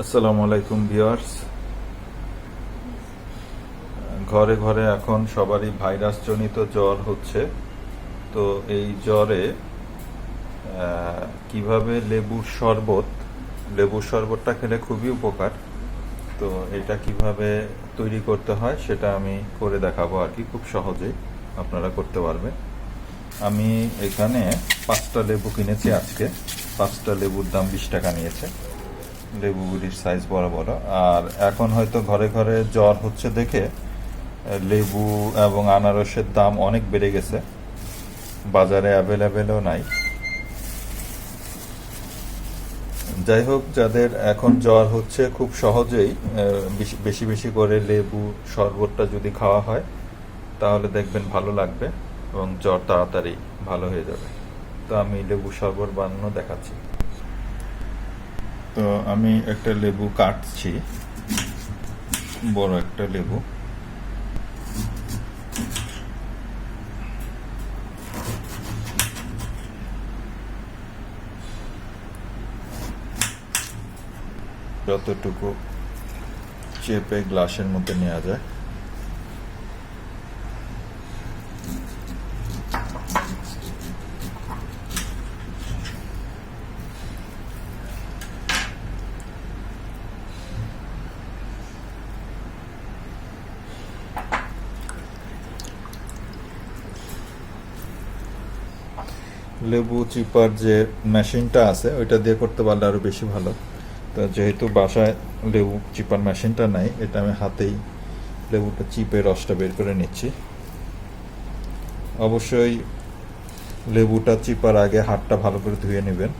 আসসালামু আলাইকুম ঘরে ঘরে এখন সবারই ভাইরাস জনিত জ্বর হচ্ছে। তো এই জ্বরে কীভাবে লেবুর শরবত, লেবুর শরবতটা খেলে খুবই উপকার। তো এটা কীভাবে তৈরি করতে হয় সেটা আমি করে দেখাবো আর কি, খুব সহজেই আপনারা করতে পারবেন। আমি এখানে পাঁচটা লেবু কিনেছি আজকে। পাঁচটা লেবুর দাম বিশ টাকা নিয়েছে। লেবুগুলির সাইজ বড় বড়। আর এখন হয়তো ঘরে ঘরে জ্বর হচ্ছে দেখে লেবু এবং আনারসের দাম অনেক বেড়ে গেছে। বাজারে অ্যাভেলেবেলও নাই। যাই হোক, যাদের এখন জ্বর হচ্ছে খুব সহজেই বেশি- বেশি করে লেবু শরবতটা যদি খাওয়া হয়, তাহলে দেখবেন ভালো লাগবে এবং জ্বর তাড়াতাড়ি ভালো হয়ে যাবে। তো আমি লেবু শরবত বানানো দেখাচ্ছি। তো আমি একটা লেবু কাটছি। বড় একটা লেবু। যতটুকু চেপে গ্লাসের মধ্যে নেওয়া যায়। লেবু চিপার যে মেশিনটা আছে, ওইটা দিয়ে করতে পারলে আরও বেশি ভালো। তো যেহেতু বাসায় লেবু চিপার মেশিনটা নাই, এটা আমি হাতেই লেবুটা চিপে রসটা বের করে নিচ্ছি। অবশ্যই লেবুটা চিপার আগে হাতটা ভালো করে ধুয়ে নেবেন।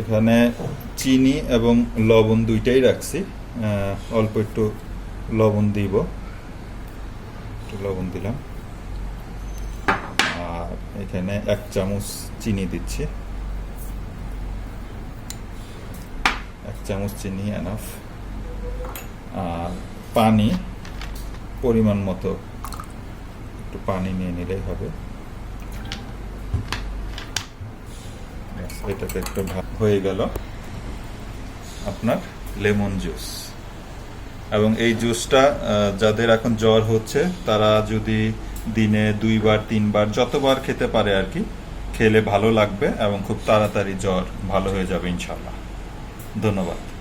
এখানে চিনি এবং লবণ দুইটাই রাখছি। অল্প একটু লবণ দিব। একটু লবণ দিলাম। আর এখানে এক চামচ চিনি দিচ্ছি। এক চামচ চিনি এনাফ আর পানি পরিমাণ মতো একটু পানি নিয়ে নিলেই হবে। এটাতে একটু হয়ে গেল। আপনার লেমন জুস। এবং এই জুসটা যাদের এখন জ্বর হচ্ছে, তারা যদি দিনে দুইবার, তিনবার, যতবার খেতে পারে আর কি, খেলে ভালো লাগবে এবং খুব তাড়াতাড়ি জ্বর ভালো হয়ে যাবে ইনশাল্লাহ ধন্যবাদ।